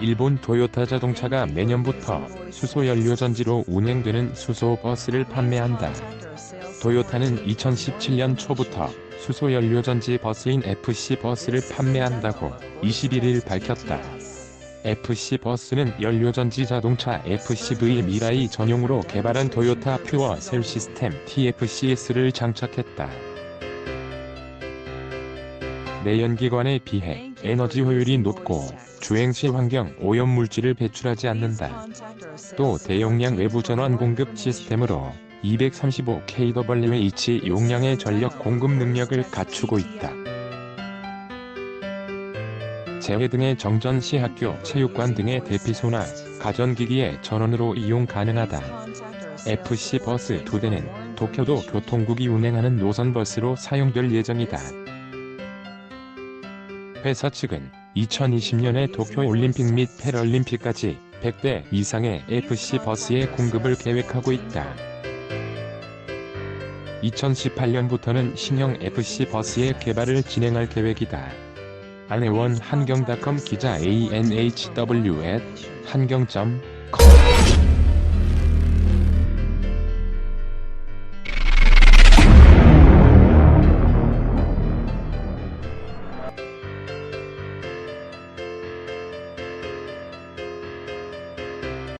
일본 토요타 자동차가 내년부터 수소연료 전지로 운행되는 수소버스를 판매한다. 토요타는 2017년 초부터 수소연료 전지 버스인 FC 버스를 판매한다고 21일 밝혔다. FC 버스는 연료전지 자동차 FCV 미라이 전용으로 개발한 토요타 퓨어 셀 시스템 TFCS를 장착했다. 내연기관에 비해 에너지 효율이 높고 주행 시 환경 오염 물질을 배출하지 않는다. 또 대용량 외부 전원 공급 시스템으로 235kWh 용량의 전력 공급 능력을 갖추고 있다. 재회 등의 정전 시 학교, 체육관 등의 대피소나 가전기기에 전원으로 이용 가능하다. FC 버스 2대는 도쿄도 교통국이 운행하는 노선버스로 사용될 예정이다. 회사 측은 2020년에 도쿄 올림픽 및 패럴림픽까지 100대 이상의 FC 버스의 공급을 계획하고 있다. 2018년부터는 신형 FC 버스의 개발을 진행할 계획이다. 안혜원 한경닷컴 기자 ANHW 한경.com